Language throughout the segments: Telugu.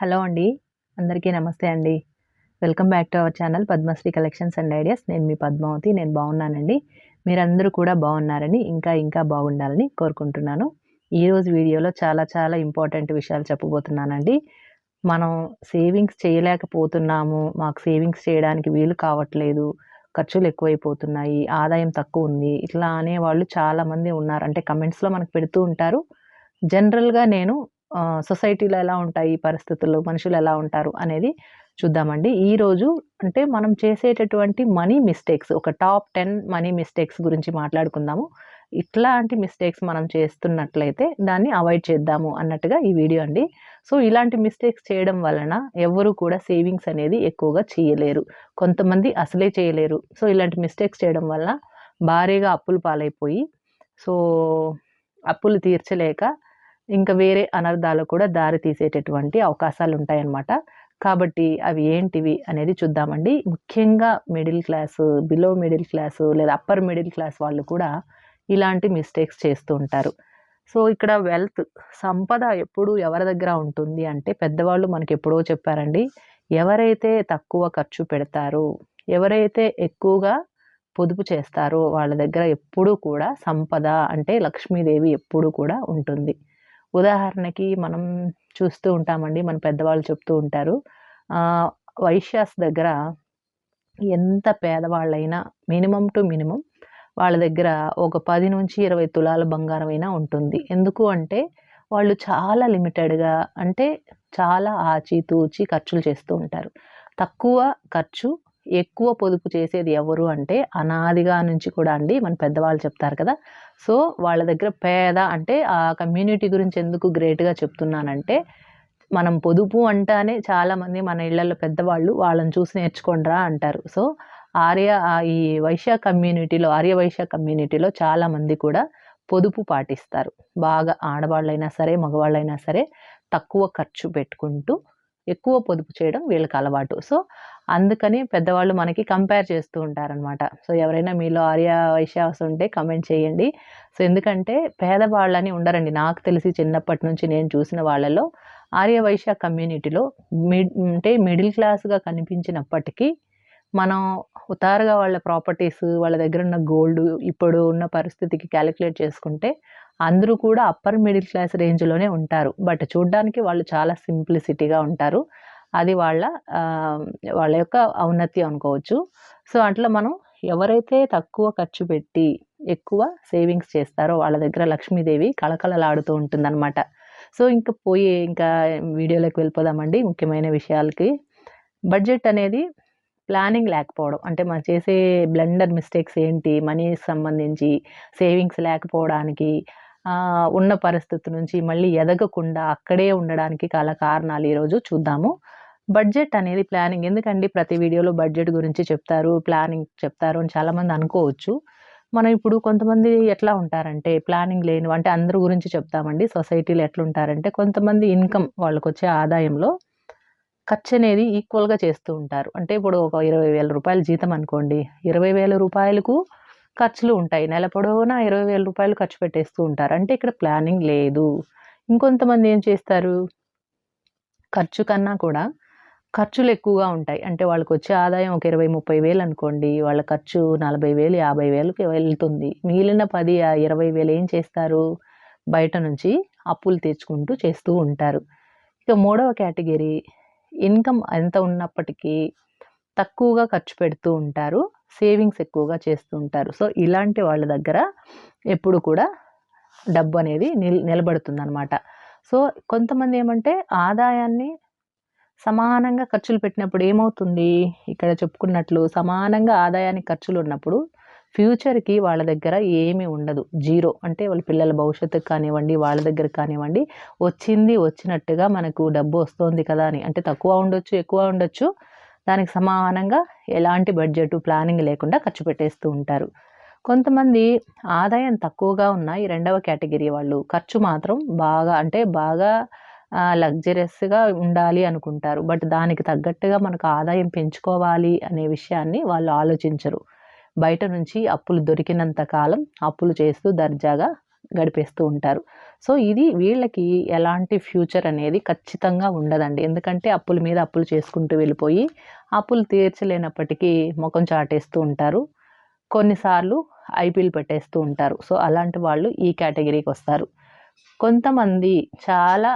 హలో అండి. అందరికీ నమస్తే అండి. Welcome back to our channel Padmasri collections and ideas. నేను మీ పద్మావతి నేను బాగున్నానండి. మీరందరూ కూడా బాగున్నారని ఇంకా ఇంకా బాగుండాలని కోరుకుంటున్నాను. ఈరోజు వీడియోలో చాలా చాలా ఇంపార్టెంట్ విషయాలు చెప్పబోతున్నానండి. మనం సేవింగ్స్ చేయలేకపోతున్నాము మాకు సేవింగ్స్ చేయడానికి వీలు కావట్లేదు ఖర్చులు ఎక్కువైపోతున్నాయి ఆదాయం తక్కువ ఉంది ఇట్లా అనేవాళ్ళు చాలామంది ఉన్నారు. అంటే కమెంట్స్లో మనకు పెడుతూ ఉంటారు. జనరల్గా నేను సొసైటీలో ఎలా ఉంటాయి పరిస్థితులు మనుషులు ఎలా ఉంటారు అనేది చూద్దామండి. ఈరోజు అంటే మనం చేసేటటువంటి మనీ మిస్టేక్స్ ఒక టాప్ టెన్ మనీ మిస్టేక్స్ గురించి మాట్లాడుకుందాము. ఇట్లాంటి మిస్టేక్స్ మనం చేస్తున్నట్లయితే దాన్ని అవాయిడ్ చేద్దాము అన్నట్టుగా ఈ వీడియో అండి. సో ఇలాంటి మిస్టేక్స్ చేయడం వలన ఎవరు కూడా సేవింగ్స్ అనేది ఎక్కువగా చేయలేరు. కొంతమంది అసలే చేయలేరు. సో ఇలాంటి మిస్టేక్స్ చేయడం వల్ల భారీగా అప్పులు పాలైపోయి సో అప్పులు తీర్చలేక ఇంకా వేరే అనర్థాలు కూడా దారి తీసేటటువంటి అవకాశాలు ఉంటాయన్నమాట కాబట్టి అవి ఏంటివి అనేది చూద్దామండి. ముఖ్యంగా middle class below middle class లేదా అప్పర్ మిడిల్ క్లాస్ వాళ్ళు కూడా ఇలాంటి మిస్టేక్స్ చేస్తూ ఉంటారు. సో ఇక్కడ వెల్త్ సంపద ఎప్పుడు ఎవరి దగ్గర ఉంటుంది అంటే పెద్దవాళ్ళు మనకి ఎప్పుడో చెప్పారండి. ఎవరైతే తక్కువ ఖర్చు పెడతారో ఎవరైతే ఎక్కువగా పొదుపు చేస్తారో వాళ్ళ దగ్గర ఎప్పుడూ కూడా సంపద అంటే లక్ష్మీదేవి ఎప్పుడూ కూడా ఉంటుంది. ఉదాహరణకి మనం చూస్తూ ఉంటామండి మన పెద్దవాళ్ళు చెప్తూ ఉంటారు. వైశ్యాస్ దగ్గర ఎంత పేదవాళ్ళైనా మినిమం టు మినిమం వాళ్ళ దగ్గర ఒక పది నుంచి ఇరవై తులాల బంగారం అయినా ఉంటుంది. ఎందుకు అంటే వాళ్ళు చాలా లిమిటెడ్గా అంటే చాలా ఆచితూచి ఖర్చులు చేస్తూ ఉంటారు. తక్కువ ఖర్చు ఎక్కువ పొదుపు చేసేది ఎవరు అంటే అనాదిగా నుంచి కూడా అండి మన పెద్దవాళ్ళు చెప్తారు కదా. సో వాళ్ళ దగ్గర పేద అంటే ఆ కమ్యూనిటీ గురించి ఎందుకు గ్రేట్గా చెప్తున్నానంటే మనం పొదుపు అంటానే చాలామంది మన ఇళ్ళలో పెద్దవాళ్ళు వాళ్ళని చూసి నేర్చుకోండిరా అంటారు. సో ఆర్య ఈ వైశ్య కమ్యూనిటీలో ఆర్య వైశ్య కమ్యూనిటీలో చాలామంది కూడా పొదుపు పాటిస్తారు. బాగా ఆడవాళ్ళైనా సరే మగవాళ్ళైనా సరే తక్కువ ఖర్చు పెట్టుకుంటూ ఎక్కువ పొదుపు చేయడం వీళ్ళకి అలవాటు. సో అందుకని పెద్దవాళ్ళు మనకి కంపేర్ చేస్తూ ఉంటారనమాట సో ఎవరైనా మీలో ఆర్య వైశ్యాస్ ఉంటే కమెంట్ చేయండి. సో ఎందుకంటే పేదవాళ్ళని ఉండరండి. నాకు తెలిసి చిన్నప్పటి నుంచి నేను చూసిన వాళ్ళలో ఆర్య వైశ్య కమ్యూనిటీలో మిడ్ అంటే మిడిల్ క్లాస్గా కనిపించినప్పటికీ మనం ఉతారుగా వాళ్ళ ప్రాపర్టీస్ వాళ్ళ దగ్గర ఉన్న గోల్డ్ ఇప్పుడు ఉన్న పరిస్థితికి క్యాలిక్యులేట్ చేసుకుంటే అందరూ కూడా అప్పర్ మిడిల్ క్లాస్ రేంజ్లోనే ఉంటారు. బట్ చూడ్డానికి వాళ్ళు చాలా సింప్లిసిటీగా ఉంటారు. అది వాళ్ళ వాళ్ళ యొక్క ఔన్నత్యం అనుకోవచ్చు. సో అట్లా మనం ఎవరైతే తక్కువ ఖర్చు పెట్టి ఎక్కువ సేవింగ్స్ చేస్తారో వాళ్ళ దగ్గర లక్ష్మీదేవి కళకళలాడుతూ ఉంటుందన్నమాట. సో ఇంకా పోయి ఇంకా వీడియోలోకి వెళ్ళిపోదామండి ముఖ్యమైన విషయాలకి. బడ్జెట్ అనేది ప్లానింగ్ లేకపోవడం అంటే మనం చేసే బ్లెండర్ మిస్టేక్స్ ఏంటి మనీకి సంబంధించి సేవింగ్స్ లేకపోవడానికి ఉన్న పరిస్థితి నుంచి మళ్ళీ ఎదగకుండా అక్కడే ఉండడానికి గల కారణాలు ఈరోజు చూద్దాము. బడ్జెట్ అనేది ప్లానింగ్. ఎందుకండి? ప్రతి వీడియోలో బడ్జెట్ గురించి చెప్తారు ప్లానింగ్ చెప్తారు అని చాలామంది అనుకోవచ్చు. మనం ఇప్పుడు కొంతమంది ఎట్లా ఉంటారంటే ప్లానింగ్ లేని అంటే అందరి గురించి చెప్తామండి. సొసైటీలో ఎట్లా ఉంటారంటే కొంతమంది ఇన్కమ్ వాళ్ళకి వచ్చే ఆదాయంలో ఖర్చు అనేది ఈక్వల్గా చేస్తూ ఉంటారు. అంటే ఇప్పుడు ఒక ఇరవై వేల రూపాయల జీతం అనుకోండి. ఇరవై వేల రూపాయలకు ఖర్చులు ఉంటాయి. నెల పొడవునా ఇరవై వేల రూపాయలు ఖర్చు పెట్టేస్తూ ఉంటారు. అంటే ఇక్కడ ప్లానింగ్ లేదు. ఇంకొంతమంది ఏం చేస్తారు? ఖర్చు కన్నా కూడా ఖర్చులు ఎక్కువగా ఉంటాయి. అంటే వాళ్ళకి వచ్చే ఆదాయం ఒక ఇరవై ముప్పై వేలు అనుకోండి. వాళ్ళ ఖర్చు నలభై వేలు యాభై వేలకి వెళ్తుంది. మిగిలిన పది ఇరవై వేలు ఏం చేస్తారు? బయట నుంచి అప్పులు తెచ్చుకుంటూ చేస్తూ ఉంటారు. ఇక మూడవ కేటగిరీ ఇన్కమ్ ఎంత ఉన్నప్పటికీ తక్కువగా ఖర్చు పెడుతూ ఉంటారు. సేవింగ్స్ ఎక్కువగా చేస్తూ ఉంటారు సో ఇలాంటి వాళ్ళ దగ్గర ఎప్పుడు కూడా డబ్బు అనేది నిల్ నిలబడుతుందనమాట సో కొంతమంది ఏమంటే ఆదాయాన్ని సమానంగా ఖర్చులు పెట్టినప్పుడు ఏమవుతుంది? ఇక్కడ చెప్పుకున్నట్లు సమానంగా ఆదాయానికి ఖర్చులు ఉన్నప్పుడు ఫ్యూచర్కి వాళ్ళ దగ్గర ఏమీ ఉండదు. జీరో అంటే వాళ్ళ పిల్లల భవిష్యత్తుకు కానివ్వండి వాళ్ళ దగ్గర కానివ్వండి వచ్చింది వచ్చినట్టుగా మనకు డబ్బు వస్తుంది కదా అని. అంటే తక్కువ ఉండొచ్చు ఎక్కువ ఉండొచ్చు దానికి సమానంగా ఎలాంటి బడ్జెట్ ప్లానింగ్ లేకుండా ఖర్చు పెట్టేస్తూ ఉంటారు. కొంతమంది ఆదాయం తక్కువగా ఉన్న ఈ రెండవ కేటగిరీ వాళ్ళు ఖర్చు మాత్రం బాగా అంటే బాగా లగ్జరియస్గా ఉండాలి అనుకుంటారు. బట్ దానికి తగ్గట్టుగా మనకు ఆదాయం పెంచుకోవాలి అనే విషయాన్ని వాళ్ళు ఆలోచించరు. బయట నుంచి అప్పులు దొరికినంత కాలం అప్పులు చేస్తూ దర్జాగా గడిపేస్తూ ఉంటారు. సో ఇది వీళ్ళకి ఎలాంటి ఫ్యూచర్ అనేది ఖచ్చితంగా ఉండదండి. ఎందుకంటే అప్పుల మీద అప్పులు చేసుకుంటూ వెళ్ళిపోయి అప్పులు తీర్చలేనప్పటికీ ముఖం చాటేస్తూ ఉంటారు. కొన్నిసార్లు ఐపీఎల్ పెట్టేస్తూ ఉంటారు. సో అలాంటి వాళ్ళు ఈ కేటగిరీకి వస్తారు. కొంతమంది చాలా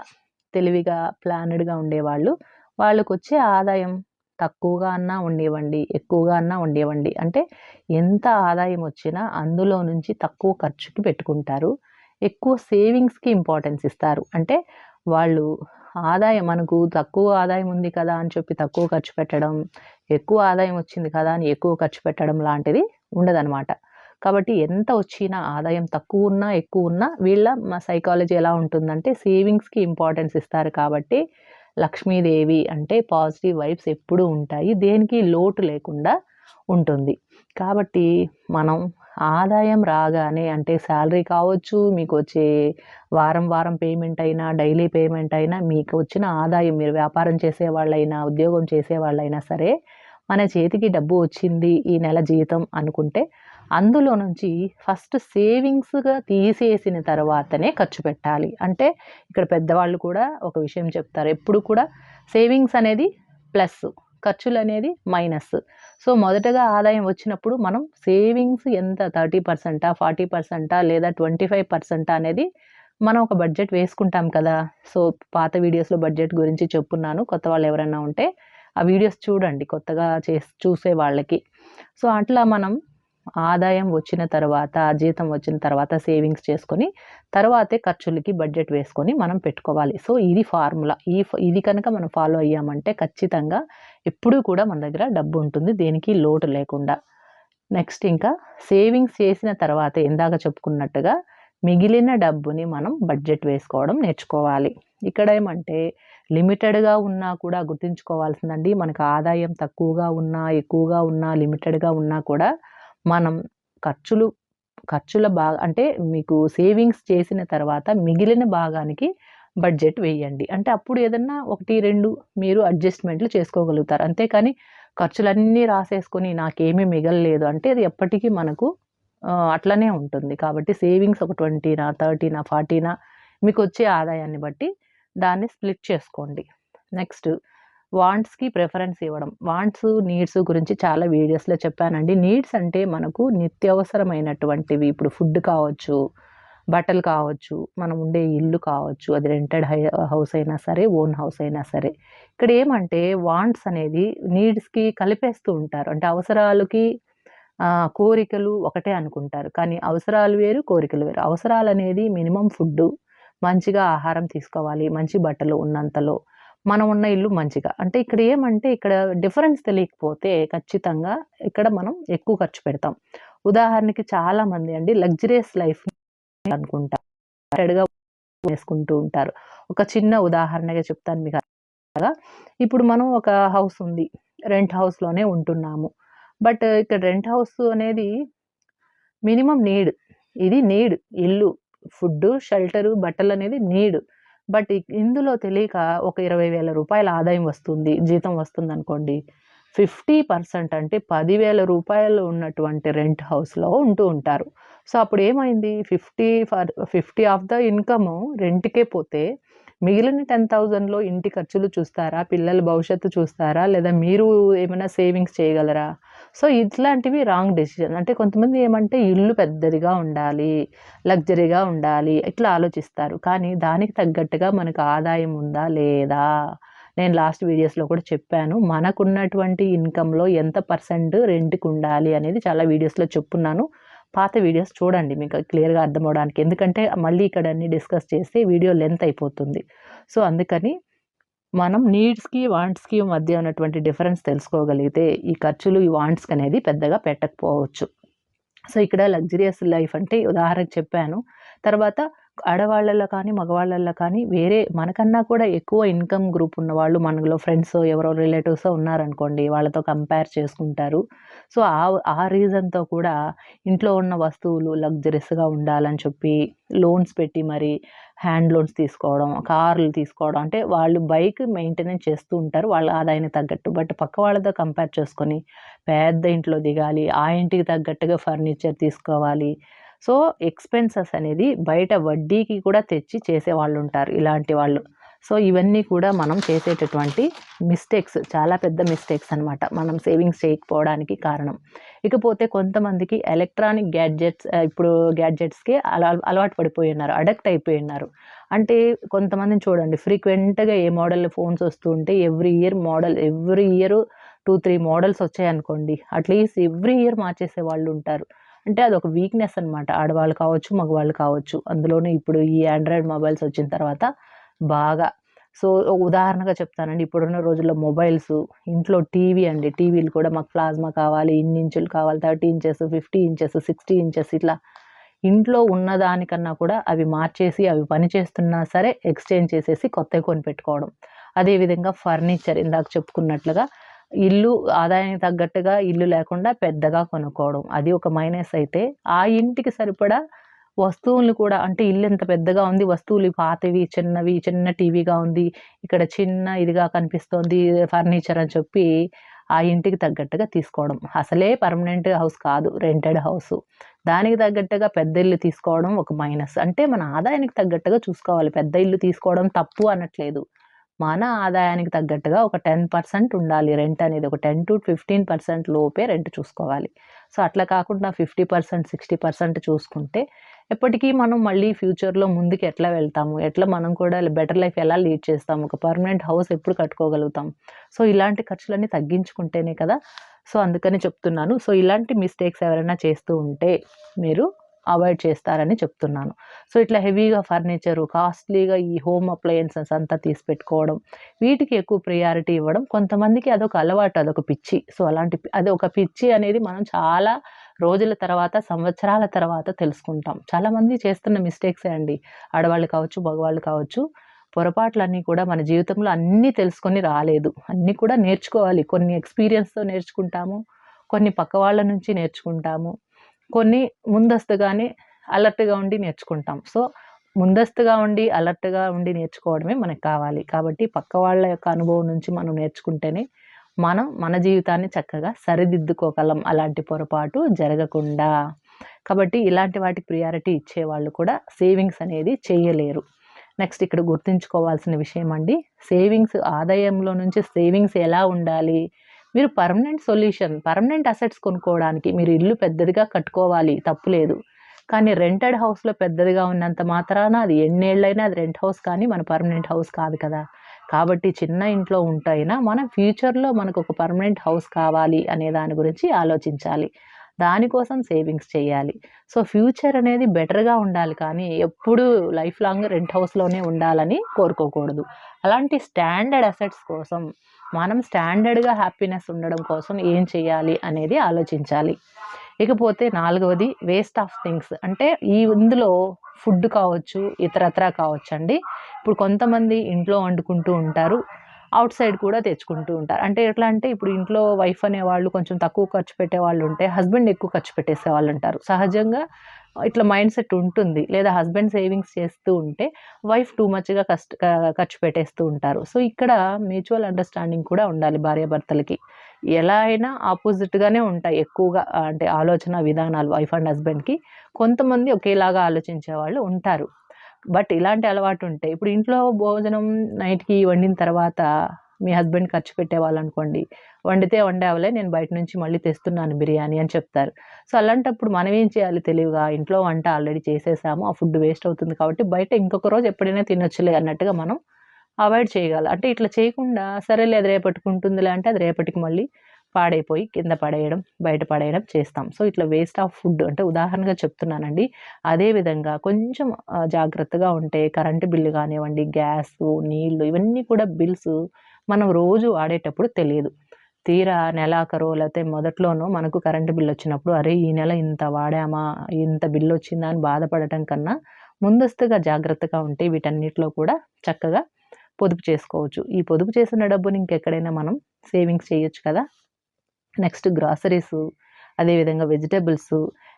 తెలివిగా ప్లానెడ్గా ఉండేవాళ్ళు. వాళ్ళకు వచ్చే ఆదాయం తక్కువగా అన్నా ఉండేవండి ఎక్కువగా అన్నా ఉండేవండి అంటే ఎంత ఆదాయం వచ్చినా అందులో నుంచి తక్కువ ఖర్చుకి పెట్టుకుంటారు. ఎక్కువ సేవింగ్స్కి ఇంపార్టెన్స్ ఇస్తారు. అంటే వాళ్ళు ఆదాయం మనకు తక్కువ ఆదాయం ఉంది కదా అని చెప్పి తక్కువ ఖర్చు పెట్టడం ఎక్కువ ఆదాయం వచ్చింది కదా అని ఎక్కువ ఖర్చు పెట్టడం లాంటిది ఉండదనమాట కాబట్టి ఎంత వచ్చినా ఆదాయం తక్కువ ఉన్నా ఎక్కువ ఉన్నా వీళ్ళ మా సైకాలజీ ఎలా ఉంటుందంటే సేవింగ్స్కి ఇంపార్టెన్స్ ఇస్తారు కాబట్టి లక్ష్మీదేవి అంటే పాజిటివ్ వైబ్స్ ఎప్పుడూ ఉంటాయి. దేనికి లోటు లేకుండా ఉంటుంది. కాబట్టి మనం ఆదాయం రాగానే అంటే శాలరీ కావచ్చు మీకు వచ్చే వారం వారం పేమెంట్ అయినా డైలీ పేమెంట్ అయినా మీకు వచ్చిన ఆదాయం మీరు వ్యాపారం చేసేవాళ్ళైనా ఉద్యోగం చేసే వాళ్ళైనా సరే మన చేతికి డబ్బు వచ్చింది ఈ నెల జీతం అనుకుంటే అందులో నుంచి ఫస్ట్ సేవింగ్స్గా తీసేసిన తర్వాతనే ఖర్చు పెట్టాలి. అంటే ఇక్కడ పెద్దవాళ్ళు కూడా ఒక విషయం చెప్తారు. ఎప్పుడు కూడా సేవింగ్స్ అనేది ప్లస్ ఖర్చులు అనేది మైనస్. సో మొదటగా ఆదాయం వచ్చినప్పుడు మనం సేవింగ్స్ ఎంత థర్టీ పర్సెంటా ఫార్టీ పర్సెంటా లేదా ట్వంటీ ఫైవ్ పర్సెంటా అనేది మనం ఒక బడ్జెట్ వేసుకుంటాం కదా. సో పాత వీడియోస్లో బడ్జెట్ గురించి చెప్పున్నాను. కొత్త వాళ్ళు ఎవరైనా ఉంటే ఆ వీడియోస్ చూడండి. కొత్తగా చే చూసే వాళ్ళకి. సో అట్లా మనం ఆదాయం వచ్చిన తర్వాత జీతం వచ్చిన తర్వాత సేవింగ్స్ చేసుకొని తర్వాతే ఖర్చులకి బడ్జెట్ వేసుకొని మనం పెట్టుకోవాలి. సో ఇది ఫార్ములా. ఈ ఇది కనుక మనం ఫాలో అయ్యామంటే ఖచ్చితంగా ఎప్పుడూ కూడా మన దగ్గర డబ్బు ఉంటుంది. దేనికి లోటు లేకుండా. నెక్స్ట్ ఇంకా సేవింగ్స్ చేసిన తర్వాత ఇందాక చెప్పుకున్నట్టుగా మిగిలిన డబ్బుని మనం బడ్జెట్ వేసుకోవడం నేర్చుకోవాలి. ఇక్కడ ఏమంటే లిమిటెడ్గా ఉన్నా కూడా గుర్తుంచుకోవాల్సిందండి. మనకు ఆదాయం తక్కువగా ఉన్నా ఎక్కువగా ఉన్నా లిమిటెడ్గా ఉన్నా కూడా మనం ఖర్చులు ఖర్చుల భాగం అంటే మీకు సేవింగ్స్ చేసిన తర్వాత మిగిలిన భాగానికి బడ్జెట్ వేయండి. అంటే అప్పుడు ఏదన్నా ఒకటి రెండు మీరు అడ్జస్ట్మెంట్లు చేసుకోగలుగుతారు. అంతేకాని ఖర్చులన్నీ రాసేసుకొని నాకేమీ మిగలలేదు అంటే అది ఎప్పటికీ మనకు అట్లనే ఉంటుంది. కాబట్టి సేవింగ్స్ ఒక ట్వంటీనా థర్టీనా ఫార్టీనా మీకు వచ్చే ఆదాయాన్ని బట్టి దాన్ని స్ప్లిట్ చేసుకోండి. నెక్స్ట్ వాంట్స్కి ప్రిఫరెన్స్ ఇవ్వడం. వాంట్స్ నీడ్స్ గురించి చాలా వీడియోస్లో చెప్పానండి. నీడ్స్ అంటే మనకు నిత్యవసరమైనటువంటివి. ఇప్పుడు ఫుడ్ కావచ్చు బట్టలు కావచ్చు మనం ఉండే ఇల్లు కావచ్చు అది రెంటెడ్ హై హౌస్ అయినా సరే ఓన్ హౌస్ అయినా సరే. ఇక్కడ ఏమంటే వాంట్స్ అనేది నీడ్స్కి కలిపేస్తూ ఉంటారు. అంటే అవసరాలకి కోరికలు ఒకటే అనుకుంటారు. కానీ అవసరాలు వేరు కోరికలు వేరు. అవసరాలు అనేది మినిమం ఫుడ్ మంచిగా ఆహారం తీసుకోవాలి మంచి బట్టలు ఉన్నంతలో. మనం ఉన్న ఇల్లు మంచిగా. అంటే ఇక్కడ ఏమంటే ఇక్కడ డిఫరెన్స్ తెలియకపోతే ఖచ్చితంగా ఇక్కడ మనం ఎక్కువ ఖర్చు పెడతాం. ఉదాహరణకి చాలా మంది అండి లగ్జరియస్ లైఫ్ అనుకుంటారు వేసుకుంటూ ఉంటారు. ఒక చిన్న ఉదాహరణగా చెప్తాను మీకు. ఇప్పుడు మనం ఒక హౌస్ ఉంది రెంట్ హౌస్లోనే ఉంటున్నాము. బట్ ఇక్కడ రెంట్ హౌస్ అనేది మినిమం నీడ్. ఇది నీడ్. ఇల్లు ఫుడ్ షెల్టరు బట్టలు అనేది నీడ్. బట్ ఇందులో తెలియక ఒక ఇరవై వేల రూపాయల ఆదాయం వస్తుంది జీతం వస్తుంది అనుకోండి ఫిఫ్టీ పర్సెంట్ అంటే పదివేల రూపాయలు ఉన్నటువంటి రెంట్ హౌస్లో ఉంటూ ఉంటారు. సో అప్పుడు ఏమైంది? Fifty for fifty of the income రెంట్కే పోతే మిగిలిన టెన్ థౌజండ్లో ఇంటి ఖర్చులు చూస్తారా? పిల్లల భవిష్యత్తు చూస్తారా? లేదా మీరు ఏమైనా సేవింగ్స్ చేయగలరా? సో ఇట్లాంటివి రాంగ్ డెసిషన్. అంటే కొంతమంది ఏమంటే ఇల్లు పెద్దదిగా ఉండాలి లగ్జరీగా ఉండాలి ఇట్లా ఆలోచిస్తారు. కానీ దానికి తగ్గట్టుగా మనకు ఆదాయం ఉందా లేదా? నేను లాస్ట్ వీడియోస్లో కూడా చెప్పాను. మనకున్నటువంటి ఇన్కంలో ఎంత పర్సెంట్ రెంట్కి ఉండాలి అనేది చాలా వీడియోస్లో చెప్పున్నాను. పాత వీడియోస్ చూడండి మీకు క్లియర్గా అర్థం అవడానికి ఎందుకంటే మళ్ళీ ఇక్కడ అన్ని డిస్కస్ చేస్తే వీడియో లెంత్ అయిపోతుంది. సో అందుకని మనం నీడ్స్కి వాంట్స్కి మధ్య ఉన్నటువంటి డిఫరెన్స్ తెలుసుకోగలిగితే ఈ ఖర్చులు ఈ వాంట్స్కి అనేది పెద్దగా పెట్టకపోవచ్చు. సో ఇక్కడ లగ్జరియస్ లైఫ్ అంటే ఉదాహరణకు చెప్పాను. తర్వాత ఆడవాళ్ళల్లో కానీ మగవాళ్ళల్లో కానీ వేరే మనకన్నా కూడా ఎక్కువ ఇన్కమ్ గ్రూప్ ఉన్న వాళ్ళు మనలో ఫ్రెండ్స్ ఎవరో రిలేటివ్స్ ఉన్నారనుకోండి వాళ్ళతో కంపేర్ చేసుకుంటారు. సో ఆ ఆ రీజన్తో కూడా ఇంట్లో ఉన్న వస్తువులు లగ్జరీస్గా ఉండాలని చెప్పి లోన్స్ పెట్టి మరి హ్యాండ్ లోన్స్ తీసుకోవడం కార్లు తీసుకోవడం అంటే వాళ్ళు బైక్ మెయింటెనెన్స్ చేస్తూ ఉంటారు వాళ్ళ ఆదాయానికి తగ్గట్టు. బట్ పక్క వాళ్ళతో కంపేర్ చేసుకొని పెద్ద ఇంట్లో దిగాలి ఆ ఇంటికి తగ్గట్టుగా ఫర్నిచర్ తీసుకోవాలి సో ఎక్స్పెన్సెస్ అనేది బయట వడ్డీకి కూడా తెచ్చి చేసేవాళ్ళు ఉంటారు ఇలాంటి వాళ్ళు. సో ఇవన్నీ కూడా మనం చేసేటటువంటి మిస్టేక్స్ చాలా పెద్ద మిస్టేక్స్ అనమాట మనం సేవింగ్స్ చేయకపోవడానికి కారణం. ఇకపోతే కొంతమందికి ఎలక్ట్రానిక్ గ్యాడ్జెట్స్ ఇప్పుడు గ్యాడ్జెట్స్కి అలా అలవాటు పడిపోయి ఉన్నారు అడక్ట్ అయిపోయి ఉన్నారు అంటే కొంతమందిని చూడండి ఫ్రీక్వెంట్గా ఏ మోడల్ ఫోన్స్ వస్తూ ఉంటే every year model every year two three models వచ్చాయనుకోండి at least every year మార్చేసే వాళ్ళు ఉంటారు అంటే అదొక వీక్నెస్ అనమాట ఆడవాళ్ళు కావచ్చు మగవాళ్ళు కావచ్చు. అందులోనే ఇప్పుడు ఈ ఆండ్రాయిడ్ మొబైల్స్ వచ్చిన తర్వాత బాగా. సో ఉదాహరణగా చెప్తానండి. ఇప్పుడున్న రోజుల్లో మొబైల్స్ ఇంట్లో టీవీ అండి. టీవీలు కూడా మాకు ప్లాజ్మా కావాలి ఇన్ని ఇంచులు కావాలి thirty inches fifty inches sixty inches ఇట్లా ఇంట్లో ఉన్నదానికన్నా కూడా అవి మార్చేసి అవి పని చేస్తున్నా సరే ఎక్స్చేంజ్ చేసేసి కొత్తవి కొనిపెట్టుకోవడం. అదేవిధంగా ఫర్నిచర్ ఇందాక చెప్పుకున్నట్లుగా ఇల్లు ఆదాయానికి తగ్గట్టుగా ఇల్లు లేకుండా పెద్దగా కొనుక్కోవడం. అది ఒక మైనస్ అయితే. ఆ ఇంటికి సరిపడా వస్తువులు కూడా అంటే ఇల్లు ఎంత పెద్దగా ఉంది వస్తువులు పాతవి చిన్నవి చిన్న టీవీగా ఉంది ఇక్కడ చిన్న ఇదిగా కనిపిస్తోంది ఫర్నిచర్ అని చెప్పి ఆ ఇంటికి తగ్గట్టుగా తీసుకోవడం. అసలే పర్మనెంట్ హౌస్ కాదు రెంటెడ్ హౌస్. దానికి తగ్గట్టుగా పెద్ద ఇల్లు తీసుకోవడం ఒక మైనస్. అంటే మన ఆదాయానికి తగ్గట్టుగా చూసుకోవాలి. పెద్ద ఇల్లు తీసుకోవడం తప్పు అనట్లేదు. మన ఆదాయానికి తగ్గట్టుగా ఒక టెన్ పర్సెంట్ ఉండాలి. రెంట్ అనేది ఒక టెన్ టు ఫిఫ్టీన్ పర్సెంట్ లోపే రెంట్ చూసుకోవాలి. సో అట్లా కాకుండా ఫిఫ్టీ పర్సెంట్ సిక్స్టీ పర్సెంట్ చూసుకుంటే ఎప్పటికీ మనం మళ్ళీ ఫ్యూచర్లో ముందుకు ఎట్లా వెళ్తాము? ఎట్లా మనం కూడా బెటర్ లైఫ్ ఎలా లీడ్ చేస్తాము? ఒక పర్మనెంట్ హౌస్ ఎప్పుడు కట్టుకోగలుగుతాం? సో ఇలాంటి ఖర్చులన్నీ తగ్గించుకుంటేనే కదా? సో అందుకని చెప్తున్నాను. సో ఇలాంటి మిస్టేక్స్ ఎవరైనా చేస్తూ ఉంటే మీరు అవాయిడ్ చేస్తారని చెప్తున్నాను. సో ఇట్లా హెవీగా ఫర్నిచరు కాస్ట్లీగా ఈ హోమ్ అప్లయన్సెస్ అంతా తీసి పెట్టుకోవడం వీటికి ఎక్కువ ప్రియారిటీ ఇవ్వడం కొంతమందికి అదొక అలవాటు అదొక పిచ్చి. సో అలాంటి అది ఒక పిచ్చి అనేది మనం చాలా రోజుల తర్వాత సంవత్సరాల తర్వాత తెలుసుకుంటాం. చాలామంది చేస్తున్న మిస్టేక్సే అండి. ఆడవాళ్ళు కావచ్చు మగవాళ్ళు కావచ్చు పొరపాట్లన్నీ కూడా మన జీవితంలో అన్నీ తెలుసుకొని రాలేదు. అన్నీ కూడా నేర్చుకోవాలి. కొన్ని ఎక్స్పీరియన్స్తో నేర్చుకుంటాము కొన్ని పక్క వాళ్ళ నుంచి నేర్చుకుంటాము. కొన్ని ముందస్తుగానే అలర్ట్గా ఉండి నేర్చుకుంటాం. సో ముందస్తుగా ఉండి అలర్ట్గా ఉండి నేర్చుకోవడమే మనకు కావాలి. కాబట్టి పక్క వాళ్ళ యొక్క అనుభవం నుంచి మనం నేర్చుకుంటేనే మనం మన జీవితాన్ని చక్కగా సరిదిద్దుకోగలం. అలాంటి పొరపాటు జరగకుండా. కాబట్టి ఇలాంటి వాటికి ప్రియారిటీ ఇచ్చేవాళ్ళు కూడా సేవింగ్స్ అనేది చేయలేరు. నెక్స్ట్ ఇక్కడ గుర్తుంచుకోవాల్సిన విషయం అండి. సేవింగ్స్ ఆదాయంలో నుంచి సేవింగ్స్ ఎలా ఉండాలి? మీరు పర్మనెంట్ సొల్యూషన్ పర్మనెంట్ అసెట్స్ కొనుక్కోవడానికి మీరు ఇల్లు పెద్దదిగా కట్టుకోవాలి తప్పులేదు కానీ రెంటెడ్ హౌస్లో పెద్దదిగా ఉన్నంత మాత్రాన అది ఎన్నేళ్ళైనా అది రెంట్ హౌస్ కానీ మన పర్మనెంట్ హౌస్ కాదు కదా. కాబట్టి చిన్న ఇంట్లో ఉంటైనా మనం ఫ్యూచర్లో మనకు ఒక పర్మనెంట్ హౌస్ కావాలి అనే దాని గురించి ఆలోచించాలి. దానికోసం సేవింగ్స్ చేయాలి. సో ఫ్యూచర్ అనేది బెటర్గా ఉండాలి కానీ ఎప్పుడు లైఫ్ లాంగ్ రెంట్ హౌస్లోనే ఉండాలని కోరుకోకూడదు. అలాంటి స్టాండర్డ్ అసెట్స్ కోసం మనం స్టాండర్డ్గా హ్యాపీనెస్ ఉండడం కోసం ఏం చేయాలి అనేది ఆలోచించాలి. ఇకపోతే నాలుగవది వేస్ట్ ఆఫ్ థింగ్స్. అంటే ఈ ఇందులో ఫుడ్ కావచ్చు ఇతరత్ర కావచ్చు అండి ఇప్పుడు కొంతమంది ఇంట్లో వండుకుంటూ ఉంటారు. అవుట్ సైడ్ కూడా తెచ్చుకుంటూ ఉంటారు. అంటే ఎట్లా అంటే ఇప్పుడు ఇంట్లో వైఫ్ అనే వాళ్ళు కొంచెం తక్కువ ఖర్చు పెట్టే వాళ్ళు ఉంటే హస్బెండ్ ఎక్కువ ఖర్చు పెట్టేసే వాళ్ళు ఉంటారు. సహజంగా ఇట్లా మైండ్ సెట్ ఉంటుంది. లేదా హస్బెండ్ సేవింగ్స్ చేస్తూ ఉంటే వైఫ్ టూ మచ్గా కష్ట ఖర్చు పెట్టేస్తూ ఉంటారు. సో ఇక్కడ మ్యూచువల్ అండర్స్టాండింగ్ కూడా ఉండాలి భార్యాభర్తలకి. ఎలా అయినా ఆపోజిట్గానే ఉంటాయి ఎక్కువగా అంటే ఆలోచన విధానాలు వైఫ్ అండ్ హస్బెండ్కి. కొంతమంది ఒకేలాగా ఆలోచించే వాళ్ళు ఉంటారు. బట్ ఇలాంటి అలవాటు ఉంటాయి ఇప్పుడు ఇంట్లో భోజనం నైట్కి వండిన తర్వాత మీ హస్బెండ్ ఖర్చు పెట్టేవాళ్ళనుకోండి వండితే వండేవలే నేను బయట నుంచి మళ్ళీ తెస్తున్నాను బిర్యానీ అని చెప్తారు. సో అలాంటప్పుడు మనం ఏం చేయాలి తెలివిగా? ఇంట్లో వంట ఆల్రెడీ చేసేసాము ఆ ఫుడ్ వేస్ట్ అవుతుంది కాబట్టి బయట ఇంకొక రోజు ఎప్పుడైనా తినొచ్చులే అన్నట్టుగా మనం అవాయిడ్ చేయగలం అంటే ఇట్లా చేయకుండా సరేలే అది రేపటికి ఉంటుందిలే అంటే అది రేపటికి మళ్ళీ పాడైపోయి కింద పడేయడం బయట పడేయడం చేస్తాం. సో ఇట్లా వేస్ట్ ఆఫ్ ఫుడ్ అంటే ఉదాహరణగా చెప్తున్నానండి. అదేవిధంగా కొంచెం జాగ్రత్తగా ఉంటే కరెంటు బిల్లు కానివ్వండి గ్యాస్ నీళ్ళు ఇవన్నీ కూడా బిల్స్ మనం రోజు వాడేటప్పుడు తెలియదు. తీరా నెలాఖరు లేకపోతే మొదట్లోనూ మనకు కరెంటు బిల్లు వచ్చినప్పుడు అరే ఈ నెల ఇంత వాడామా? ఇంత బిల్లు వచ్చిందా? అని బాధపడటం కన్నా ముందస్తుగా జాగ్రత్తగా ఉంటే వీటన్నిటిలో కూడా చక్కగా పొదుపు చేసుకోవచ్చు. ఈ పొదుపు చేసిన డబ్బుని ఇంకెక్కడైనా మనం సేవింగ్స్ చేయొచ్చు కదా? నెక్స్ట్ గ్రాసరీస్ అదేవిధంగా వెజిటేబుల్స్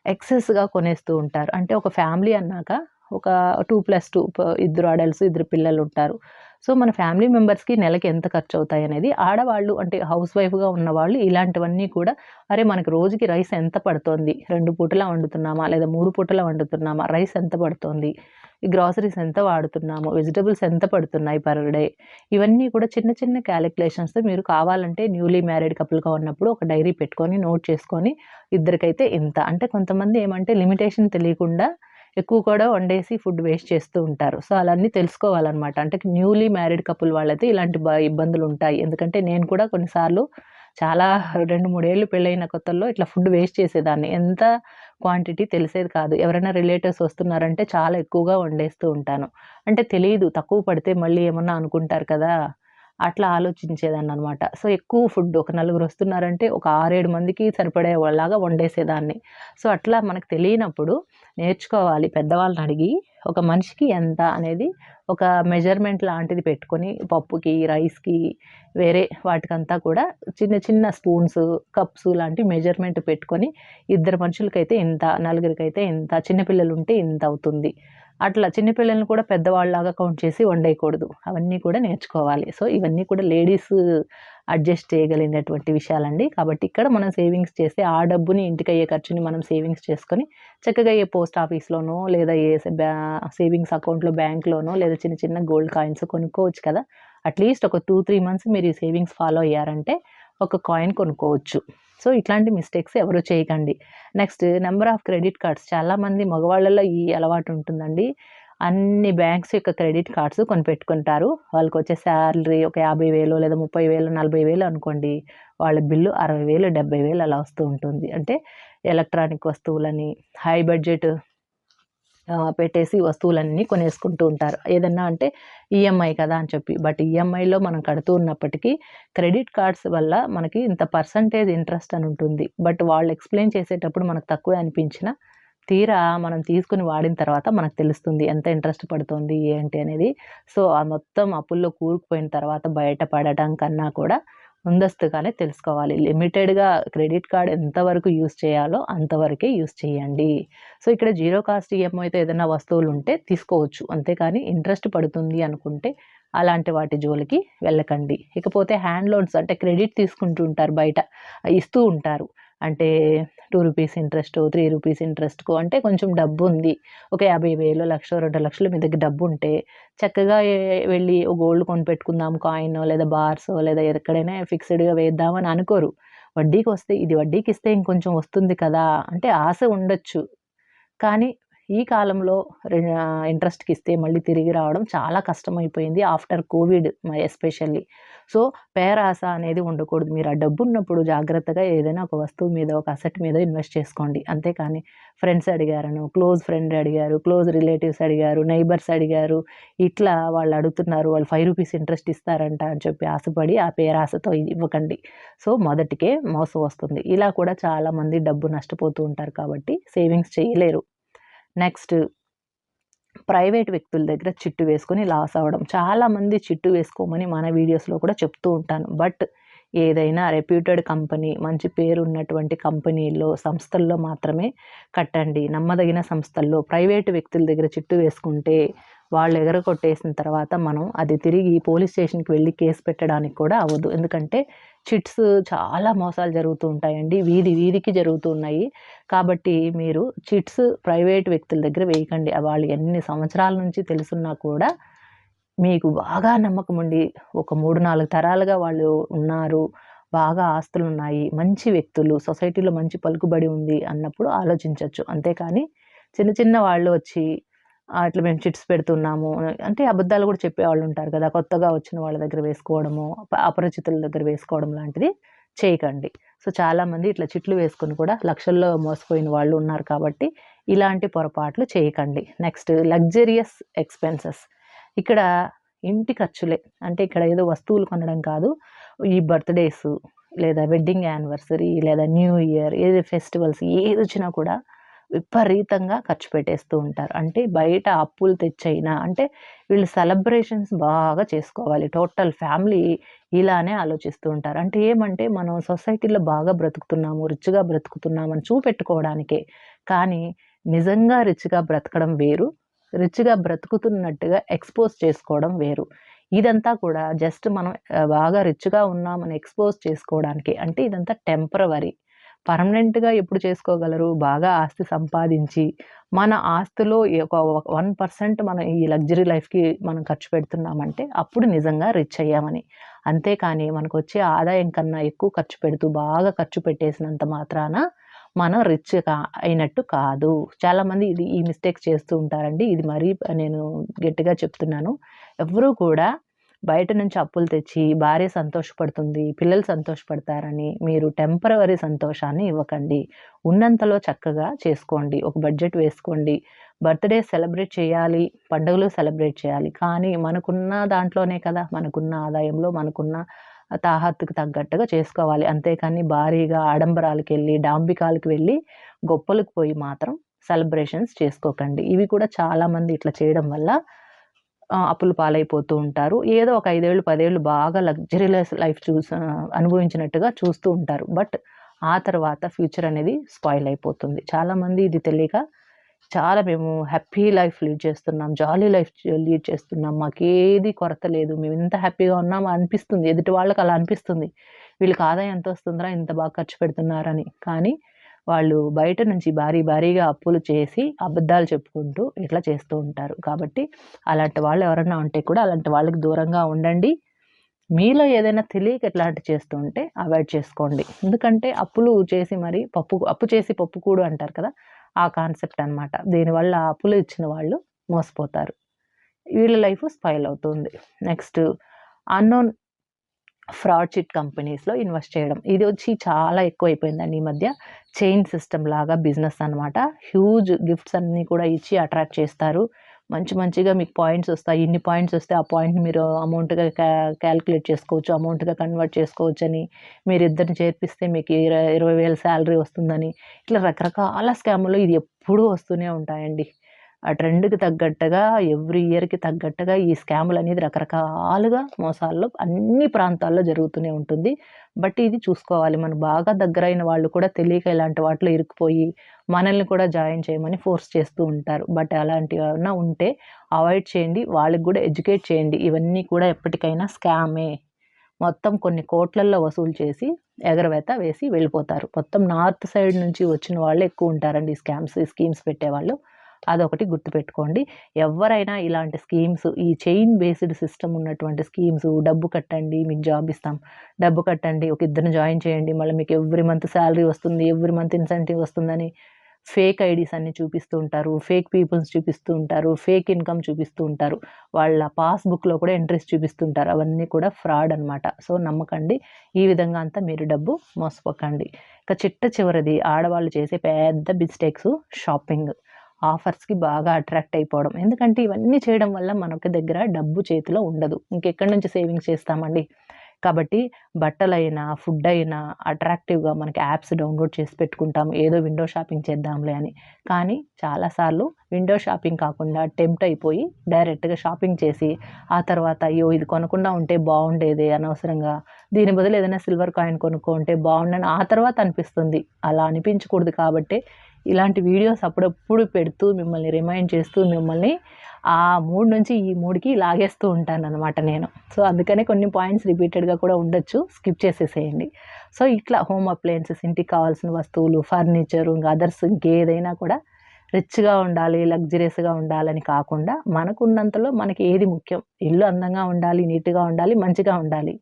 ఎక్సెస్గా కొనేస్తూ ఉంటారు. అంటే ఒక ఫ్యామిలీ అన్నాక ఒక టూ ప్లస్ టూ ఇద్దరు అడల్ట్స్ ఇద్దరు పిల్లలు ఉంటారు. సో మన ఫ్యామిలీ మెంబర్స్కి నెలకి ఎంత ఖర్చు అవుతాయి అనేది ఆడవాళ్ళు అంటే హౌస్ వైఫ్గా ఉన్నవాళ్ళు ఇలాంటివన్నీ కూడా అరే మనకి రోజుకి రైస్ ఎంత పడుతోంది? రెండు పూటలా వండుతున్నామా? లేదా మూడు పూటలా వండుతున్నామా? రైస్ ఎంత పడుతోంది? ఈ గ్రాసరీస్ ఎంత వాడుతున్నాము వెజిటబుల్స్ ఎంత పడుతున్నాయి పర్ డే ఇవన్నీ కూడా చిన్న చిన్న క్యాలిక్యులేషన్స్ మీరు కావాలంటే న్యూలీ మ్యారీడ్ కపుల్గా ఉన్నప్పుడు ఒక డైరీ పెట్టుకొని నోట్ చేసుకొని ఇద్దరికైతే ఇంత. అంటే కొంతమంది ఏమంటే లిమిటేషన్ తెలియకుండా ఎక్కువ కూడా వండేసి ఫుడ్ వేస్ట్ చేస్తూ ఉంటారు. సో అలాన్నీ తెలుసుకోవాలన్నమాట. అంటే న్యూలీ మ్యారీడ్ కపుల్ వాళ్ళైతే ఇలాంటి బ ఇబ్బందులు ఉంటాయి. ఎందుకంటే నేను కూడా కొన్నిసార్లు చాలా రెండు మూడేళ్ళు పెళ్ళైన కొత్తల్లో ఇట్లా ఫుడ్ వేస్ట్ చేసేదాన్ని. ఎంత క్వాంటిటీ తెలిసేది కాదు. ఎవరైనా రిలేటివ్స్ వస్తున్నారంటే చాలా ఎక్కువగా వండేస్తూ ఉంటాను. అంటే తెలియదు తక్కువ పడితే మళ్ళీ ఏమన్నా అనుకుంటారు కదా. అట్లా ఆలోచించేదాన్ని అనమాట సో ఎక్కువ ఫుడ్ ఒక నలుగురు వస్తున్నారంటే ఒక ఆరేడు మందికి సరిపడే వాళ్ళలాగా వండేసేదాన్ని. సో అట్లా మనకు తెలియనప్పుడు నేర్చుకోవాలి. పెద్దవాళ్ళని అడిగి ఒక మనిషికి ఎంత అనేది ఒక మెజర్మెంట్ లాంటిది పెట్టుకొని పప్పుకి రైస్కి వేరే వాటికంతా కూడా చిన్న చిన్న స్పూన్స్ కప్స్ లాంటి మెజర్మెంట్ పెట్టుకొని ఇద్దరు మనుషులకైతే ఇంత నలుగురికైతే ఇంత చిన్నపిల్లలు ఉంటే ఇంత అవుతుంది. అట్లా చిన్నపిల్లల్ని కూడా పెద్దవాళ్ళలాగా కౌంట్ చేసి వండేయకూడదు. అవన్నీ కూడా నేర్చుకోవాలి. సో ఇవన్నీ కూడా లేడీస్ అడ్జస్ట్ uh, చేయగలిగినటువంటి విషయాలండి. కాబట్టి ఇక్కడ మనం సేవింగ్స్ చేస్తే ఆ డబ్బుని ఇంటికి అయ్యే ఖర్చుని మనం సేవింగ్స్ చేసుకొని చక్కగా ఏ పోస్ట్ ఆఫీస్లోనో లేదా ఏ సేవింగ్స్ అకౌంట్లో బ్యాంక్లోనో లేదా చిన్న చిన్న గోల్డ్ కాయిన్స్ కొనుక్కోవచ్చు కదా. అట్లీస్ట్ ఒక టూ త్రీ మంత్స్ మీరు ఈ సేవింగ్స్ ఫాలో అయ్యారంటే ఒక కాయిన్ కొనుక్కోవచ్చు. సో ఇట్లాంటి మిస్టేక్స్ ఎవరు చేయకండి. Next number of credit cards చాలామంది మగవాళ్ళలో ఈ అలవాటు ఉంటుందండి. అన్ని బ్యాంక్స్ యొక్క క్రెడిట్ కార్డ్స్ కొనిపెట్టుకుంటారు. వాళ్ళకి వచ్చే శాలరీ ఒక యాభై వేలు లేదా ముప్పై వేలు నలభై వేలు అనుకోండి. వాళ్ళ బిల్లు అరవై వేలు డెబ్బై వేలు అలా వస్తూ ఉంటుంది. అంటే ఎలక్ట్రానిక్ వస్తువులని హై బడ్జెట్ పెట్టేసి వస్తువులన్నీ కొనేసుకుంటూ ఉంటారు. ఏదన్నా అంటే ఈఎంఐ కదా అని చెప్పి. బట్ ఈఎంఐలో మనం కడుతూ ఉన్నప్పటికీ క్రెడిట్ కార్డ్స్ వల్ల మనకి ఇంత పర్సంటేజ్ ఇంట్రెస్ట్ అని ఉంటుంది. బట్ వాళ్ళు ఎక్స్ప్లెయిన్ చేసేటప్పుడు మనకు తక్కువే అనిపించిన తీరా మనం తీసుకుని వాడిన తర్వాత మనకు తెలుస్తుంది ఎంత ఇంట్రెస్ట్ పడుతుంది ఏంటి అనేది. సో ఆ మొత్తం అప్పుల్లో కూరుకుపోయిన తర్వాత బయటపడటం కన్నా కూడా ముందస్తుగానే తెలుసుకోవాలి. లిమిటెడ్గా క్రెడిట్ కార్డ్ ఎంతవరకు యూస్ చేయాలో అంతవరకే యూస్ చేయండి. సో ఇక్కడ జీరో కాస్ట్ ఈఎంఐతో ఏదైనా వస్తువులు ఉంటే తీసుకోవచ్చు. అంతేకాని ఇంట్రెస్ట్ పడుతుంది అనుకుంటే అలాంటి వాటి జోలికి వెళ్ళకండి. ఇకపోతే హ్యాండ్ లోన్స్ అంటే క్రెడిట్ తీసుకుంటూ ఉంటారు బయట ఇస్తూ ఉంటారు. అంటే two rupees interest three rupees ఇంట్రెస్ట్కు అంటే కొంచెం డబ్బు ఉంది. ఒక యాభై వేలు లక్ష రెండు లక్షలు మీ దగ్గర డబ్బు ఉంటే చక్కగా వెళ్ళి గోల్డ్ కొని పెట్టుకుందాం కాయిన్ లేదా బార్స్ లేదా ఎక్కడైనా ఫిక్స్డ్గా వేద్దామని అనుకోరు. వడ్డీకి వస్తే ఇది వడ్డీకి ఇస్తే ఇంకొంచెం వస్తుంది కదా అంటే ఆశ ఉండొచ్చు. కానీ ఈ కాలంలో ఇంట్రెస్ట్కి ఇస్తే మళ్ళీ తిరిగి రావడం చాలా కష్టమైపోయింది ఆఫ్టర్ కోవిడ్ ఎస్పెషల్లీ. సో పేరాస అనేది ఉండకూడదు. మీరు ఆ డబ్బు ఉన్నప్పుడు జాగ్రత్తగా ఏదైనా ఒక వస్తువు మీద ఒక అసెట్ మీద ఇన్వెస్ట్ చేసుకోండి. అంతేకాని ఫ్రెండ్స్ అడిగారను క్లోజ్ ఫ్రెండ్ అడిగారు క్లోజ్ రిలేటివ్స్ అడిగారు నైబర్స్ అడిగారు ఇట్లా వాళ్ళు అడుగుతున్నారు వాళ్ళు ఫైవ్ రూపీస్ ఇంట్రెస్ట్ ఇస్తారంట అని చెప్పి ఆశపడి ఆ పేరాసతో ఇవ్వకండి. సో మొదటికే మోసం వస్తుంది. ఇలా కూడా చాలామంది డబ్బు నష్టపోతూ ఉంటారు కాబట్టి సేవింగ్స్ చేయలేరు. నెక్స్ట్ ప్రైవేట్ వ్యక్తుల దగ్గర చిట్టు వేసుకొని లాస్ అవ్వడం. చాలామంది చిట్టు వేసుకోమని మన వీడియోస్లో కూడా చెప్తూ ఉంటాను. బట్ ఏదైనా రెప్యూటెడ్ కంపెనీ మంచి పేరు ఉన్నటువంటి కంపెనీల్లో సంస్థల్లో మాత్రమే కట్టండి. నమ్మదగిన సంస్థల్లో ప్రైవేటు వ్యక్తుల దగ్గర చిట్టు వేసుకుంటే వాళ్ళు ఎగరగొట్టేసిన తర్వాత మనం అది తిరిగి పోలీస్ స్టేషన్కి వెళ్ళి కేసు పెట్టడానికి కూడా అవ్వదు. ఎందుకంటే చిట్స్ చాలా మోసాలు జరుగుతూ ఉంటాయండి. వీధి వీధికి జరుగుతూ ఉన్నాయి. కాబట్టి మీరు చిట్స్ ప్రైవేట్ వ్యక్తుల దగ్గర వేయకండి. వాళ్ళు ఎన్ని సంవత్సరాల నుంచి తెలుసున్నా కూడా మీకు బాగా నమ్మకం ఉండి ఒక మూడు నాలుగు తరాలుగా వాళ్ళు ఉన్నారు. బాగా ఆస్తులు ఉన్నాయి. మంచి వ్యక్తులు సొసైటీలో మంచి పలుకుబడి ఉంది అన్నప్పుడు ఆలోచించవచ్చు అంతేకాని చిన్న చిన్న వాళ్ళు వచ్చి అట్లా మేము చిట్స్ పెడుతున్నాము. అంటే అబద్ధాలు కూడా చెప్పేవాళ్ళు ఉంటారు కదా కొత్తగా వచ్చిన వాళ్ళ దగ్గర వేసుకోవడము అపరిచితుల దగ్గర వేసుకోవడం లాంటిది చేయకండి. సో చాలామంది ఇట్లా చిట్లు వేసుకొని కూడా లక్షల్లో మోసపోయిన వాళ్ళు ఉన్నారు కాబట్టి ఇలాంటి పొరపాట్లు చేయకండి. Next luxurious expenses. ఇక్కడ ఇంటి ఖర్చులే. అంటే ఇక్కడ ఏదో వస్తువులు కొనడం కాదు ఈ బర్త్డేస్ లేదా వెడ్డింగ్ యానివర్సరీ లేదా న్యూ ఇయర్ ఏది ఫెస్టివల్స్ ఏది వచ్చినా కూడా విపరీతంగా ఖర్చు పెట్టేస్తూ ఉంటారు. అంటే బయట అప్పులు తెచ్చైనా అంటే వీళ్ళు సెలబ్రేషన్స్ బాగా చేసుకోవాలి. టోటల్ ఫ్యామిలీ ఇలానే ఆలోచిస్తూ ఉంటారు. అంటే ఏమంటే మనం సొసైటీలో బాగా బ్రతుకుతున్నాము రిచ్గా బ్రతుకుతున్నామని చూపెట్టుకోవడానికే. కానీ నిజంగా రిచ్గా బ్రతకడం వేరు. రిచ్గా బ్రతుకుతున్నట్టుగా ఎక్స్పోజ్ చేసుకోవడం వేరు. ఇదంతా కూడా జస్ట్ మనం బాగా రిచ్‌గా ఉన్నామని ఎక్స్‌పోజ్ చేసుకోవడానికి. అంటే ఇదంతా టెంపరవరీ. పర్మనెంట్‌గా ఎప్పుడు చేసుకోగలరు? బాగా ఆస్తి సంపాదించి, మన ఆస్తిలో ఒక వన్ పర్సెంట్ మనం ఈ లగ్జరీ లైఫ్‌కి మనం ఖర్చు పెడుతున్నామంటే, అప్పుడు నిజంగా రిచ్ అయ్యామని. అంతేకాని వచ్చే ఆదాయం కన్నా ఎక్కువ ఖర్చు పెడుతూ, బాగా ఖర్చు పెట్టేసినంత మాత్రాన మనం రిచ్ కా అయినట్టు కాదు. చాలామంది ఇది ఈ మిస్టేక్ చేస్తూ ఉంటారండి. ఇది మరీ నేను గట్టిగా చెప్తున్నాను. ఎవ్వరూ కూడా బయట నుంచి అప్పులు తెచ్చి, భార్య సంతోషపడుతుంది, పిల్లలు సంతోషపడతారని మీరు టెంపరవరీ సంతోషాన్ని ఇవ్వకండి. ఉన్నంతలో చక్కగా చేసుకోండి. ఒక బడ్జెట్ వేసుకోండి. బర్త్‌డే సెలబ్రేట్ చేయాలి, పండుగలు సెలబ్రేట్ చేయాలి. కానీ మనకున్న దాంట్లోనే కదా! మనకున్న ఆదాయంలో, మనకున్న తాహత్తుకు తగ్గట్టుగా చేసుకోవాలి. అంతేకాని భారీగా ఆడంబరాలకెళ్ళి, డాంబికాలకు వెళ్ళి, గొప్పలకు పోయి మాత్రం సెలబ్రేషన్స్ చేసుకోకండి. ఇవి కూడా చాలామంది ఇట్లా చేయడం వల్ల అప్పుల పాలైపోతూ ఉంటారు. ఏదో ఒక ఐదేళ్ళు పదేళ్ళు బాగా లగ్జరీలెస్ లైఫ్ చూసా అనుభవించినట్టుగా చూస్తూ ఉంటారు. బట్ ఆ తర్వాత ఫ్యూచర్ అనేది స్పాయిల్ అయిపోతుంది. చాలామంది ఇది తెలియక చాలా మేము హ్యాపీ లైఫ్ లీడ్ చేస్తున్నాం. జాలీ లైఫ్ లీడ్ చేస్తున్నాం. మాకేది కొరత లేదు. మేము ఇంత హ్యాపీగా ఉన్నాం అనిపిస్తుంది. ఎదుటి వాళ్ళకి అలా అనిపిస్తుంది. వీళ్ళకి ఆదాయం ఎంత వస్తుందిరా ఇంత బాగా ఖర్చు పెడుతున్నారని. కానీ వాళ్ళు బయట నుంచి భారీ భారీగా అప్పులు చేసి, అబద్ధాలు చెప్పుకుంటూ ఇట్లా చేస్తూ ఉంటారు. కాబట్టి అలాంటి వాళ్ళు ఎవరన్నా ఉంటే కూడా అలాంటి వాళ్ళకి దూరంగా ఉండండి. మీలో ఏదైనా తెలియక ఇట్లాంటివి చేస్తూ ఉంటే అవాయిడ్ చేసుకోండి. ఎందుకంటే అప్పులు చేసి మరి పప్పు అప్పు చేసి పప్పు కూడు అంటారు కదా! ఆ కాన్సెప్ట్ అనమాట. దీనివల్ల అప్పులు ఇచ్చిన వాళ్ళు మోసపోతారు. వీళ్ళ లైఫ్ స్పైల్ అవుతుంది. నెక్స్ట్ అన్నోన్ ఫ్రాడ్ చిట్ కంపెనీస్‌లో ఇన్వెస్ట్ చేయడం. ఇది వచ్చి చాలా ఎక్కువైపోయిందండి ఈ మధ్య. చైన్ సిస్టమ్ లాగా బిజినెస్ అనమాట. హ్యూజ్ గిఫ్ట్స్ అన్నీ కూడా ఇచ్చి అట్రాక్ట్ చేస్తారు. మంచి మంచిగా మీకు పాయింట్స్ వస్తాయి. ఇన్ని పాయింట్స్ వస్తే ఆ పాయింట్‌ని మీరు అమౌంట్‌గా క్యా క్యాలిక్యులేట్ చేసుకోవచ్చు. అమౌంట్‌గా కన్వర్ట్ చేసుకోవచ్చని, మీరిద్దరిని చేర్పిస్తే మీకు ఇరవై ఇరవై వేల శాలరీ వస్తుందని, ఇట్లా రకరకాల స్కాములు ఇది ఎప్పుడూ వస్తూనే ఉంటాయండి. ఆ ట్రెండ్‌కి తగ్గట్టుగా ఎవ్రీ ఇయర్‌కి తగ్గట్టుగా ఈ స్కాములు అనేది రకరకాలుగా మోసాల్లో అన్ని ప్రాంతాల్లో జరుగుతూనే ఉంటుంది. బట్ ఇది చూసుకోవాలి. మనం బాగా దగ్గరైన వాళ్ళు కూడా తెలియక ఇలాంటి వాటిలో ఇరుక్కుపోయి, మనల్ని కూడా జాయిన్ చేయమని ఫోర్స్ చేస్తూ ఉంటారు. బట్ అలాంటివి ఏమైనా ఉంటే అవాయిడ్ చేయండి. వాళ్ళకి కూడా ఎడ్యుకేట్ చేయండి. ఇవన్నీ కూడా ఎప్పటికైనా స్కామే. మొత్తం కొన్ని కోట్లల్లో వసూలు చేసి, ఎగరవేత వేసి వెళ్ళిపోతారు. మొత్తం నార్త్ సైడ్ నుంచి వచ్చిన వాళ్ళు ఎక్కువ ఉంటారండి ఈ స్కామ్స్, ఈ స్కీమ్స్ పెట్టేవాళ్ళు. అదొకటి గుర్తుపెట్టుకోండి. ఎవరైనా ఇలాంటి స్కీమ్స్ ఈ చైన్ బేస్డ్ సిస్టమ్ ఉన్నటువంటి స్కీమ్స్ డబ్బు కట్టండి మీకు జాబ్ ఇస్తాం. డబ్బు కట్టండి. ఒక ఇద్దరిని జాయిన్ చేయండి. మళ్ళీ మీకు ఎవ్రీ మంత్ శాలరీ వస్తుంది. ఎవ్రీ మంత్ ఇన్సెంటివ్ వస్తుందని ఫేక్ ఐడీస్ అన్నీ చూపిస్తూ ఉంటారు. ఫేక్ పీపుల్స్ చూపిస్తూ ఉంటారు. ఫేక్ ఇన్‌కమ్ చూపిస్తూ ఉంటారు. వాళ్ళ పాస్‌బుక్‌లో కూడా ఎంట్రీస్ చూపిస్తుంటారు. అవన్నీ కూడా ఫ్రాడ్ అనమాట. సో, నమ్మకండి. ఈ విధంగా అంతా మీరు డబ్బు మోసపోకండి. ఇక చిట్ట చివరిది ఆడవాళ్ళు చేసే పెద్ద మిస్టేక్స్ షాపింగ్. ఆఫర్స్‌కి బాగా అట్రాక్ట్ అయిపోవడం. ఎందుకంటే ఇవన్నీ చేయడం వల్ల మనకి దగ్గర డబ్బు చేతిలో ఉండదు. ఇంకెక్కడి నుంచి సేవింగ్స్ చేస్తామండి. కాబట్టి బట్టలైనా, ఫుడ్ అయినా అట్రాక్టివ్‌గా మనకి యాప్స్ డౌన్‌లోడ్ చేసి పెట్టుకుంటాం. ఏదో విండో షాపింగ్ చేద్దాంలే అని. కానీ చాలాసార్లు విండో షాపింగ్ కాకుండా టెంప్ట్ అయిపోయి డైరెక్ట్‌గా షాపింగ్ చేసి, ఆ తర్వాత అయ్యో! ఇది కొనకుండా ఉంటే బాగుండేది అనవసరంగా. దీని బదులు ఏదైనా సిల్వర్ కాయిన్ కొనుక్కుంటే బాగుండని ఆ తర్వాత అనిపిస్తుంది. అలా అనిపించకూడదు కాబట్టి ఇలాంటి వీడియోస్ అప్పుడప్పుడు పెడుతూ మిమ్మల్ని రిమైండ్ చేస్తూ మిమ్మల్ని ఆ మూడ్ నుంచి ఈ మూడ్‌కి లాగేస్తూ ఉంటాను అనమాట నేను. సో, అందుకనే కొన్ని పాయింట్స్ రిపీటెడ్‌గా కూడా ఉండొచ్చు. స్కిప్ చేసేసేయండి. సో, ఇట్లా హోమ్ అప్లయన్సెస్ ఇంటికి కావాల్సిన వస్తువులు, ఫర్నిచర్ ఇంక అదర్స్ ఇంకేదైనా కూడా రిచ్‌గా ఉండాలి, లగ్జరియస్‌గా ఉండాలని కాకుండా మనకున్నంతలో మనకి ఏది ముఖ్యం. ఇల్లు అందంగా ఉండాలి, నీట్‌గా ఉండాలి, మంచిగా ఉండాలి.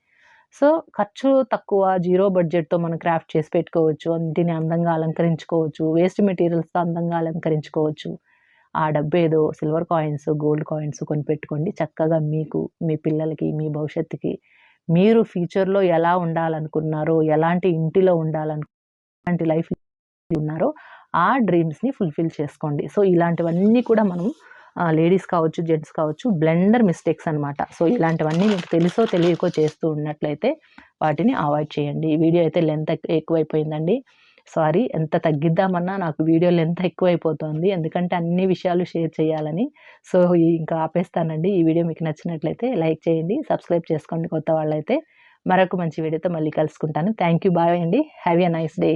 సో, ఖర్చు తక్కువ జీరో బడ్జెట్‌తో మనం క్రాఫ్ట్ చేసి పెట్టుకోవచ్చు. ఇంటిని అందంగా అలంకరించుకోవచ్చు. వేస్ట్ మెటీరియల్స్‌తో అందంగా అలంకరించుకోవచ్చు. ఆ డబ్బేదో సిల్వర్ కాయిన్స్, గోల్డ్ కాయిన్స్ కొని పెట్టుకోండి చక్కగా మీకు, మీ పిల్లలకి, మీ భవిష్యత్తుకి మీరు ఫ్యూచర్‌లో ఎలా ఉండాలనుకున్నారో, ఎలాంటి ఇంటిలో ఉండాలను ఎలాంటి లైఫ్ ఉన్నారో ఆ డ్రీమ్స్‌ని ఫుల్‌ఫిల్ చేసుకోండి. సో, ఇలాంటివన్నీ కూడా మనం లేడీస్ కావచ్చు, జెంట్స్ కావచ్చు బ్లెండర్ మిస్టేక్స్ అనమాట. సో, ఇలాంటివన్నీ మీకు తెలుసో తెలియకో చేస్తూ ఉన్నట్లయితే వాటిని అవాయిడ్ చేయండి. వీడియో అయితే లెంత్ ఎక్కువైపోయిందండి. సారీ. ఎంత తగ్గిద్దామన్నా నాకు వీడియో లెంత్ ఎక్కువైపోతోంది. ఎందుకంటే అన్ని విషయాలు షేర్ చేయాలని. సో, ఇంకా ఆపేస్తానండి. ఈ వీడియో మీకు నచ్చినట్లయితే లైక్ చేయండి. సబ్స్క్రైబ్ చేసుకోండి కొత్త వాళ్ళైతే. మరొక మంచి వీడియోతో మళ్ళీ కలుసుకుంటాను. Thank you. బాయ్ అండి. Have a nice day.